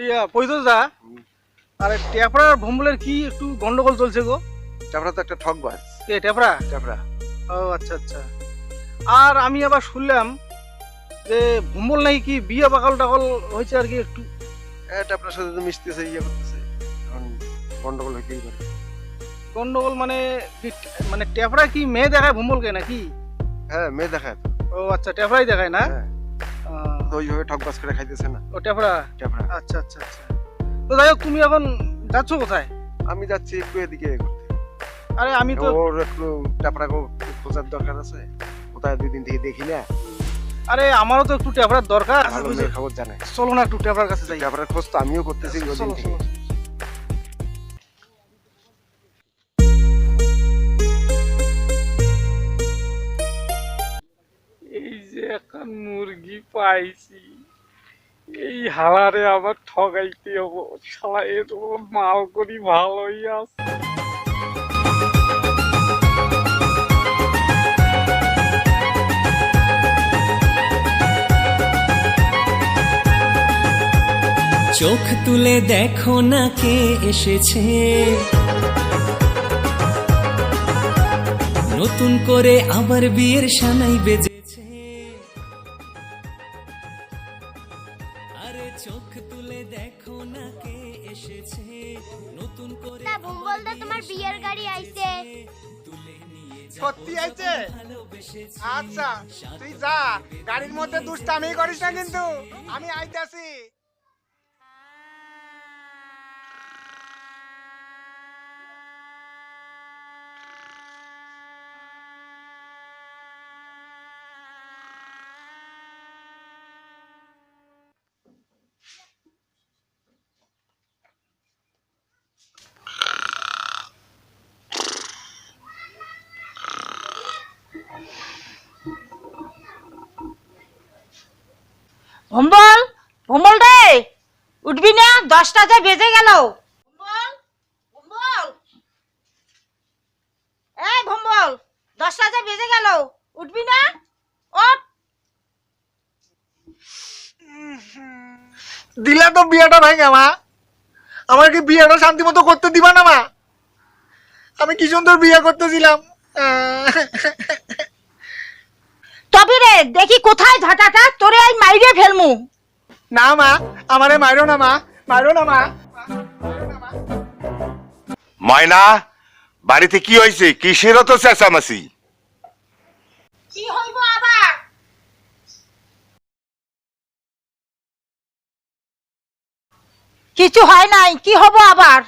ইয়া দা আরে ভম্বলের কি একটু গন্ডগোল চলছে গো? চাপড়া তো একটা ঠকবাজ কে টেপড়া চাপড়া ও আচ্ছা আচ্ছা। আর আমি আবার শুনলাম যে ভম্বল নাকি কি বিয়ে বাকাল টাকল হয়েছে আর কি একটু? এটা আপনার সাথে তো মিশতেছে ইয়ে করতেছে। এখন গন্ডগোল পারে গন্ডগোল মানে মানে টেপড়া কি মেয়ে দেখায় ভম্বলকে নাকি? হ্যাঁ মেয়ে দেখায় ও আচ্ছা টেপড়াই দেখায় না? হ্যাঁ। ওইভাবে ঠকবাজ করে খাইতেছে না। ও টেপড়া? টেপড়া। আচ্ছা আচ্ছা আচ্ছা। তো যাই হোক তুমি এখন যাচ্ছ কোথায়? আমি যাচ্ছি একটু এদিকে করতে আরে আমি তো ওর একটু টেপড়া খোঁজার দরকার আছে। কোথায় দুই দিন থেকে দেখি না। আরে আমারও তো একটু টেপড়ার দরকার? খবর জানে। চলো না একটু টেপড়ার কাছে যাই। টেপড়ার খোঁজ তো আমিও করতেছি দিন চলো চলো। পাইছি। এই হালারে আবার ঠগাইতে হব। শালা এর ওর মাল করি ভালোই আছে। চোখ তুলে দেখো না কে এসেছে। নতুন করে আবার বিয়ের সানাই বেজেছে মধ্যে দুষ্টামি করিস না কিন্তু। আমি আইতাছি। ভম্বল ভম্বল রে, উঠবি না, দশটা যে বেজে গেল। ভম্বল ভম্বল ভম্বল দশটা যে বেজে গেল, উঠবি না, ওঠ। দিলা তো বিয়েটা ভাঙে, মা। আমার কি বিয়েটা শান্তি মতো করতে দিবা না, মা? আমি কি সুন্দর বিয়ে করতেছিলাম। তবে রে দেখি কোথায় ঝাঁটাটা? তোরে আই মাইরে ফেলমু। না মা আমারে মারো না মা মারো না মা। ময়না বাড়িতে কি হয়েছে কিসের তো চেঁচামেচি। কি হইব আবার? কিছু হয় নাই কি হব আবার?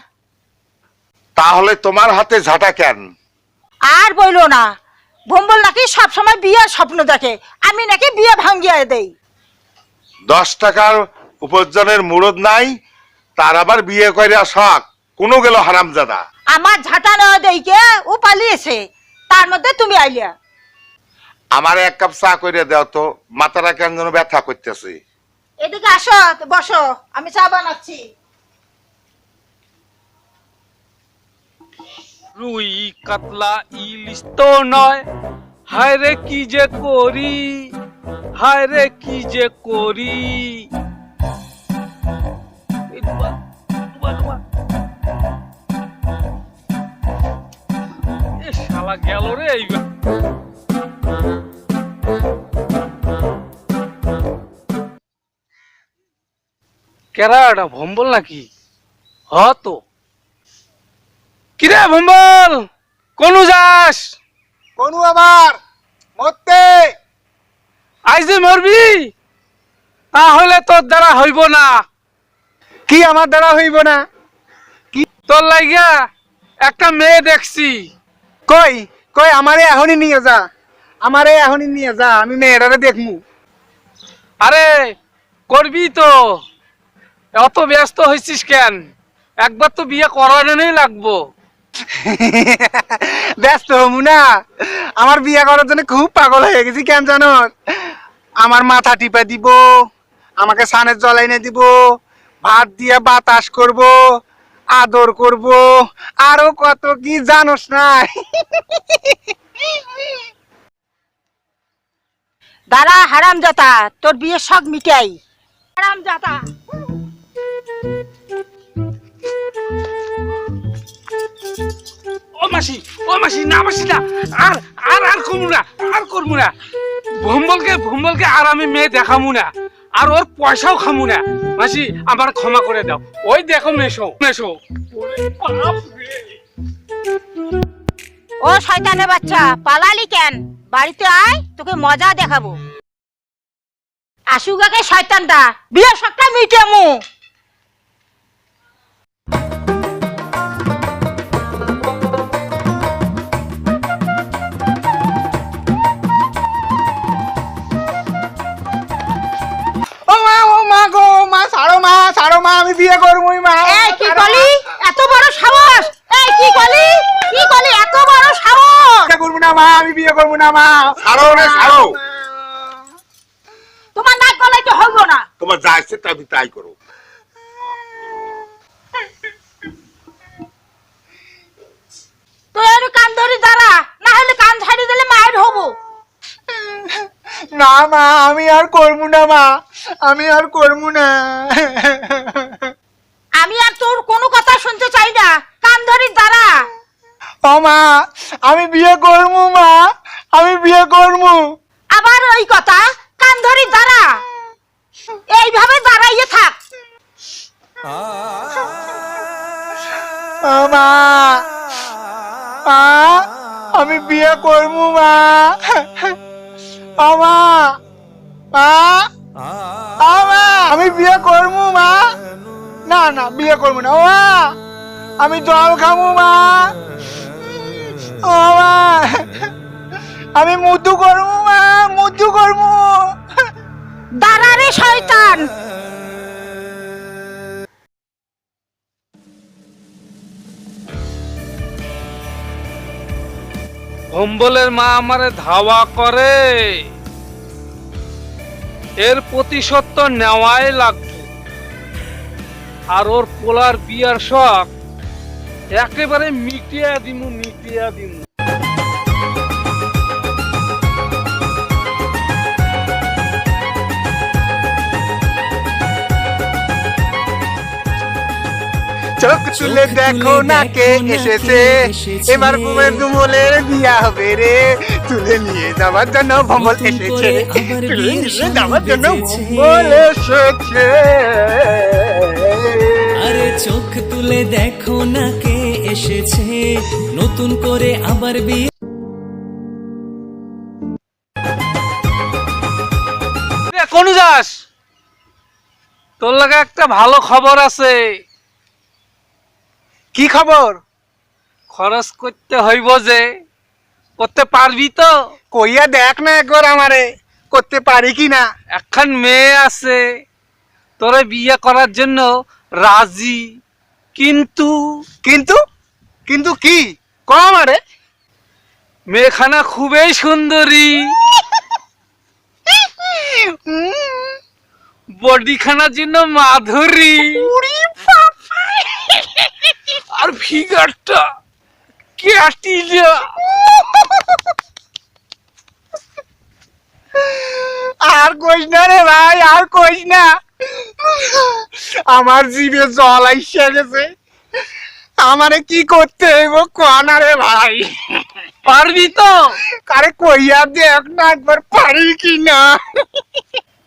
তাহলে তোমার হাতে ঝাঁটা কেন? আর বইলো না। ভম্বল নাকি সবসময় বিয়ের স্বপ্ন দেখে। আমি নাকি বিয়ে ভাঙ্গিয়ে দেই। দশ টাকার উপার্জনের মুরদ নাই তার আবার বিয়ে করে শখ। কোনো গেল হারামজাদা। আমার ঝাঁটা নেওয়া দেইকে ও পালিয়েছে। তার মধ্যে তুমি আইলিয়া আমার এক কাপ চা করে দাও তো মাথাটা কেন যেন ব্যথা করতেছে। এদিকে আসো বসো আমি চা বানাচ্ছি। রুই, কাতলা, ইলিশ তো নয়। হায় রে কি যে করি, হায় রে কি যে করি। শালা গেল রে এইবার। কেরা এটা ভম্বল নাকি? হ তো। কিরে ভম্বল? কোন যাস? কোনু আবার মরতে। আইজ যে মরবি তাহলে তোর দ্বারা হইব না। কি আমার দ্বারা হইব না? কি? তোর লাগিয়া একটা মেয়ে দেখছি। কই কই আমারে এখনই নিয়ে যা। আমারে এখনই নিয়ে যা আমি মেয়েটারে দেখমু। আরে করবি তো। অত ব্যস্ত হয়েছিস কেন? একবার তো বিয়ে করানোই লাগবো। ব্যস্ত হমু না। আমার বিয়ে করার জন্য খুব পাগল হয়ে গেছি, কেন জানো? আমার মাথা টিপে দিব, আমাকে সানের জল এনে দিব, ভাত দিয়ে বাতাস করব, আদর করব, আরও কত কি জানোস না। দাঁড়া হারাম জাতা তোর বিয়ে সব মিটাই। হারাম জাতা মাসি, ও মাসি, না মাসি না, আর আর আর করব না, আর করব না। ভম্বলকে ভম্বলকে আর আমি মেয়ে দেখামু না, আর ওর পয়সাও খামু না। মাসি, আমার ক্ষমা করে দাও। ওই দেখো মেশো মেশো। ও শয়তানের বাচ্চা, পালালি কেন? বাড়িতে আয়, তোকে মজা দেখাবো। আসুগাকে শয়তানটা, বিয়ে সবটা মিটেমু। না মা ছাড়ো রে ছাড়ো। তোমার নাক গলাইতে হইব না। তোমার যা ইচ্ছে তুমি তাই করো। তুই আর কান ধরি দাঁড়া না হলে কান ছাড়ি দিলে মায়ের হব। না মা আমি আর করব না মা আমি আর করব না। আমি আর তোর কোনো কথা শুনতে চাই না। কান ধরি দাঁড়া। ও মা আমি বিয়ে করব মা। আমি বিয়ে করব। আবার ওই কথা? কান ধরি দাঁড়া। এইভাবে দাঁড়াইয়ে থাক। মা। মা আমি বিয়ে করব মা। মা। মা। ও আমি বিয়ে করব মা। না না বিয়ে করব না। ও মা আমি জল খাব মা। ও মা। আমি মুতু করব মা মুতু করব। দাঁড়ারে শয়তান। ভম্বলের মা আমারে ধাওয়া করে। এর প্রতিশোধ তো নেওয়াই লাগবে। আর ওর পোলার বিয়ার শখ একেবারে মিটিয়া দিমু মিটিয়া দিমু। চোখ তুলে দেখো না কে এসেছে। এবার বুমের দুমলের বিয়া হবে রে। তুলে নিয়ে যাওয়ার জন্য ভম্বল এসেছে। তুলে নিয়ে যাওয়ার জন্য ভম্বল এসেছে। আরে চোখ তুলে দেখো না কে এসেছে। নতুন করে আবার বিয়ে কোন যাস তোর লাগে একটা ভালো খবর আছে। কি খবর? খরচ করতে হইব যে করতে পারবি তো? কইয়া দেখ না একবার আমারে করতে পারি কি না? এখন মেয়ে আছে তোরে বিয়ে করার জন্য রাজি। কিন্তু কিন্তু? কিন্তু কি? ক আমারে। মেয়েখানা খুবই সুন্দরী। বডিখানার জন্য মাধুরী। আর ফিগারটা ক্যাটিজা আর কইস না রে ভাই আর কইস না। আমার জিভে জল আইসা গেছে। আমারে কি করতে হইব কনা রে ভাই। পারবি তো? কারে কইয়া দেখ না একবার পারি কি না?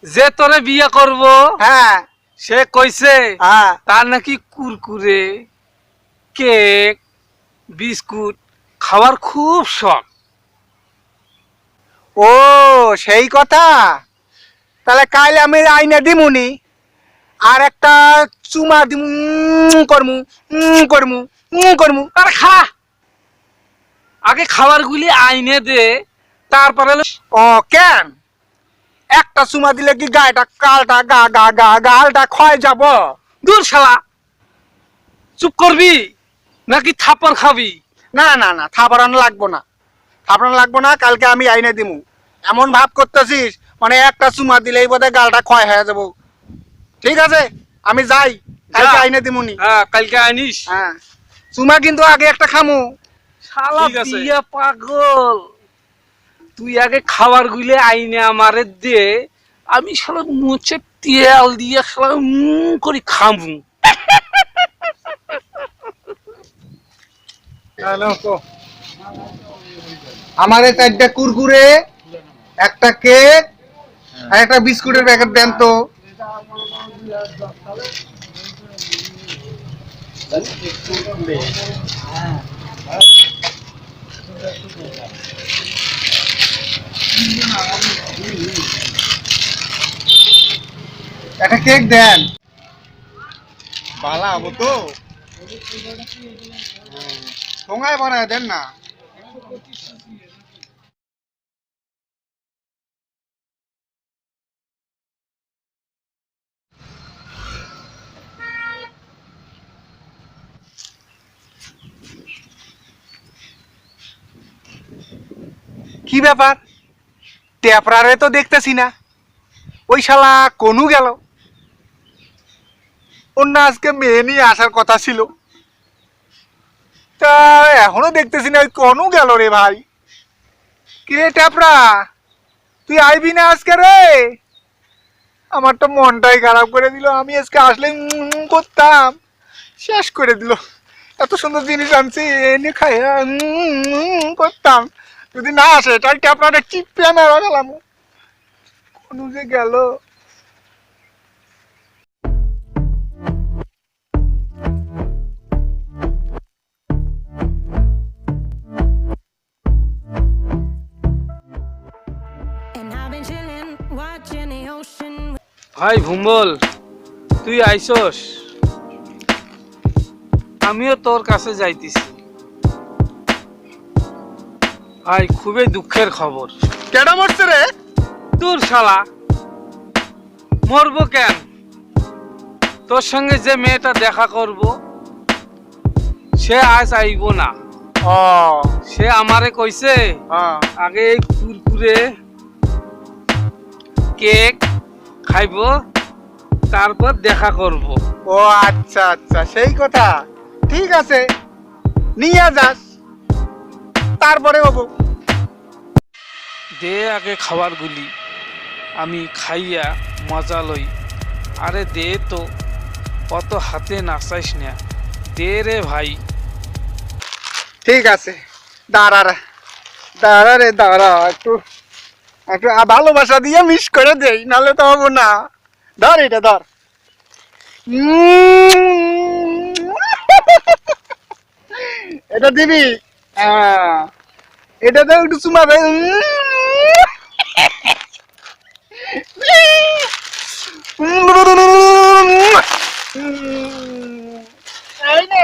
যে তোরে বিয়ে করব হ্যাঁ। সে কইছে হ্যাঁ। তার নাকি কুরকুরে। কেক বিস্কুট খাওয়ার খুব শখ। ও সেই কথা? তাহলে কাল আমি আইনা দিমুনি। আর একটা চুমা দিমু করমু করমু করমু। আরে খা আগে খাবার গুলি আইনে দে তারপরে ও কেন? একটা চুমা দিলে কি গায়েটা কালটা গা গা গা গালটা ক্ষয় যাব? দূর শালা! চুপ করবি? নাকি থাপড় খাবি? না না না থাপড়ানো লাগবো না। থাপড়ানো লাগবো না কালকে আমি আইনে দিমু। এমন ভাব করতেছিস মানে একটা চুমা দিলেই বোধহয় গালটা ক্ষয় হয়ে যাব। ঠিক আছে? আমি যাই কালকে। আইনে দিমুনি। হ্যাঁ কালকে আনিস হ্যাঁ। চুমা কিন্তু আগে একটা খামু। শালা ঠিক পাগল। তুই আগে খাবার গুলে আইনে আমারে দে। আমি শালা মুছে তেল দিয়ে শালা উম করে খামু। আমারে চারটা কুরকুরে, একটা কেক, আর একটা বিস্কুটের প্যাকেট দেন তো। একটা কেক দেন। ভালো হব তো। ঠোঙায় বানায় দেন না। কি ব্যাপার? ট্যাপরারে তো দেখতেছি না। ওই শালা কোনু গেল। অন্য আজকে মেয়ে নিয়ে আসার কথা ছিল। এখনও দেখতেছি না ওই কনু গেল রে ভাই। কিরে ট্যাপরা তুই আইবি না আজকে রে? আমার তো মনটাই খারাপ করে দিল, আমি আজকে আসলে করতাম, শেষ করে দিল। এত সুন্দর জিনিস আনছি, এনে খাই করতাম। যদি না আসে, তাহলে ট্যাপরাটা চিপে মেরা গেলাম কোন যে গেল। ভাই ভুম্বল তুই আইসস? আমিও তোর কাছে যাইতেছি। ভাই খুবই দুঃখের খবর। কেডা মরছে রে? তোর শালা। মরবো কেন? তোর সঙ্গে যে মেয়েটা দেখা করব সে আজ আইব না। সে আমারে কইছে হ্যাঁ। আগে কুরকুরে কেক খাইব তারপর দেখা করব। ও আচ্ছা আচ্ছা সেই কথা। ঠিক আছে নিয়ে যাস তারপরে হব। দে আগে খাবারগুলি আমি খাইয়া মজা লই। আরে দে তো অত হাতে নাচাইস না। দে রে ভাই। ঠিক আছে দাঁড়া রে দাঁড়া রে দাঁড়া একটু একটু ভালোবাসা দিয়ে মিস করে দেই নাহলে তো হব না। ধর এটা ধর। এটা দিবি? হ্যাঁ। এটা তো একটু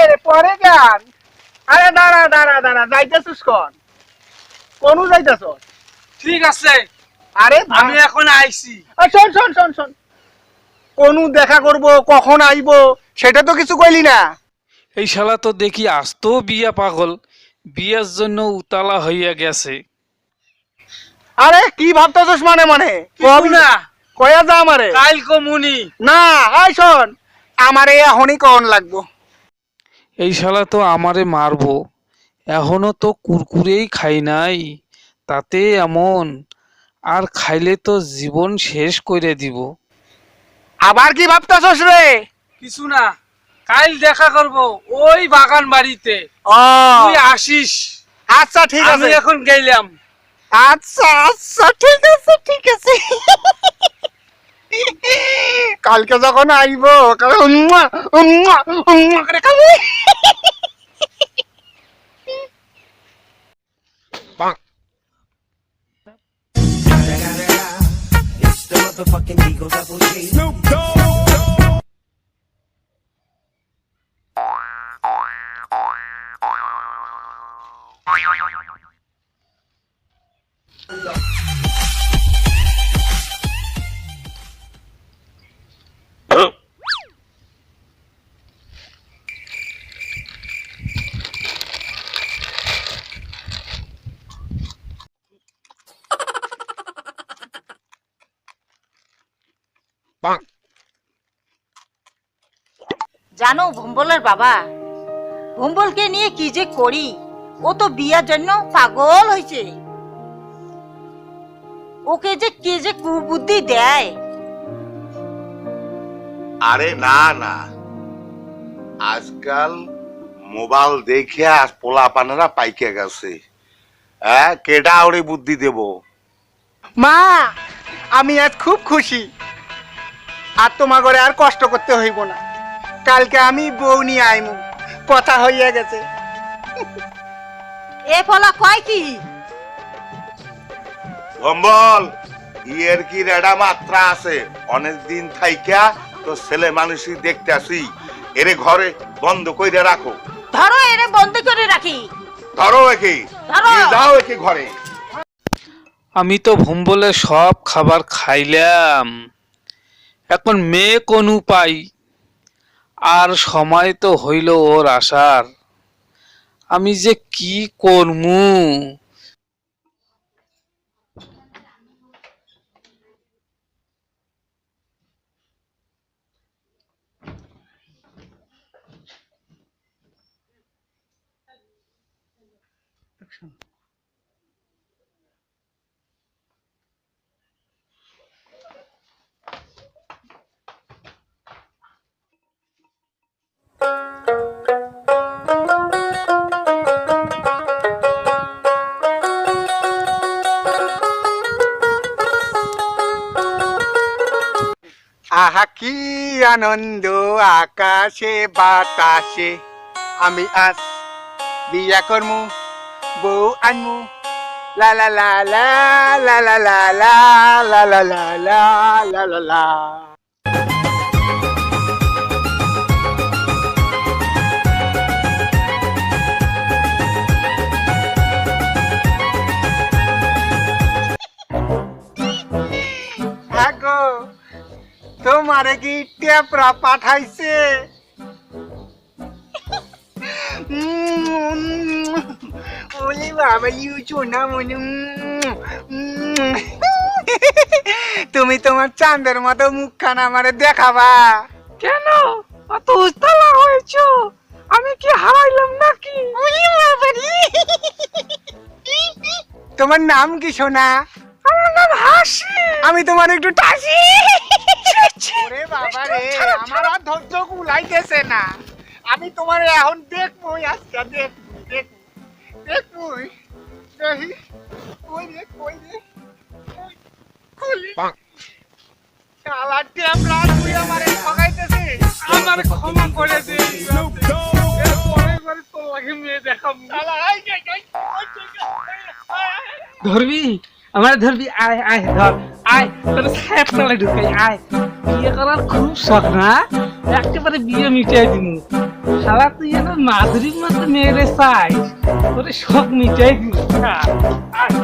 রে, পরে যান। আরে দাঁড়া দাঁড়া দাঁড়া যাইতেছিস কন? কোনু যাইতেছ ঠিক আছে। আরে আমি এখন আইছি। শোন শোন শোন শোন। কোনু দেখা করব কখন আইবো সেটা তো কিছু কইলি না। এই শালা তো দেখি আসতো বিয়া পাগল বিয়ের জন্য উতালা হইয়া গেছে। আরে কি ভাবতেছস মানে মানে? কবি না। কয়া যা আমারে। কাইল কমুনি না আই শোন। আমারে এখনই কন লাগবো। এই শালা তো আমারে মারবো। এখনও তো কুরকুরেই খাই নাই। তাতে এমন আর খাইলে তো জীবন শেষ করে দিব। আবার কি ভাবতেছস রে? কিছু না কাল দেখা করব ওই বাগান বাড়িতে। ও। তুই আসিস। আচ্ছা ঠিক আমি আছে। এখন গেলাম। আচ্ছা আচ্ছা ঠিক আছে ঠিক আছে। কালকে যখন আইব কালকে উম্মা, উম্মা, উম্মা করে খাব। motherfucking Eagle Double G. Snoop Dogg. Yeah. ভম্বলের বাবা ভম্বলকে নিয়ে কি যে করি? ও তো বিয়ার জন্য পাগল হয়েছে। ওকে যে কে যে কুবুদ্ধি দেয়? আরে না না। আজকাল মোবাইল দেখে আর পোলা পানেরা পাইকে গেছে। হ্যাঁ কেডা ওরে বুদ্ধি দেব? মা আমি আজ খুব খুশি। আর তোমার ঘরে আর কষ্ট করতে হইব না। কালকে আমি বউ নিয়ে আইমু। কথা হইয়া গেছে। এ ফলা কয় কি? ভম্বল ইয়ের কি রেডা মাত্রা আছে? অনেক দিন থাইকা তো ছেলে মানুষই দেখতে আসি। এরে ঘরে বন্ধ কইরে রাখো। ধরো এরে বন্ধ করে রাখি। ধরো একে। ধরো। নিয়ে যাও একে ঘরে। আমি তো ভম্বলে সব খাবার খাইলাম। এখন মেয়ে কোন উপায় আর সময় তো হইল ওর আসার। আমি যে কি করমু? আহা কি আনন্দ আকাশে বাতাসে আমি আজ বিয়া করমু বউ আনমু লা লা লা লা লা লা লা লা লা লা লা লা লা লা তোমারে কি টেপরা পাঠাইছে ওলে বাবা ইউ চোনা মনে তুমি তোমার চাঁদের মতো মুখখান আমারে দেখাবা কেন অত উতলা হয়েছ আমি কি হারাইলাম নাকি তোমার নাম কি সোনা আমার নাম হাসি আমি তোমার একটু টাসি ওরে বাবা রে আমার আর ধৈর্য কুলাইতেছে না। আমি তোমার এখন দেখবই আজকে দেখবই দেখবই। দেখবই দেখি কই রে কই রে? খুলি শালা তুই আমারে ঠকাইতেছিস? আমার ক্ষমা করে দে ধরবি? আমার ধরবি, আয় আয়, ধর, আয়। তোর সাহেব ঢুকাই, আয়। বিয়ে করার খুব শখ না। একেবারে বিয়ে মিটাই দিব সারা তুই এবার মাধুরীর মতো মেয়েরে চাই তোর শখ মিটাই দিব আয়।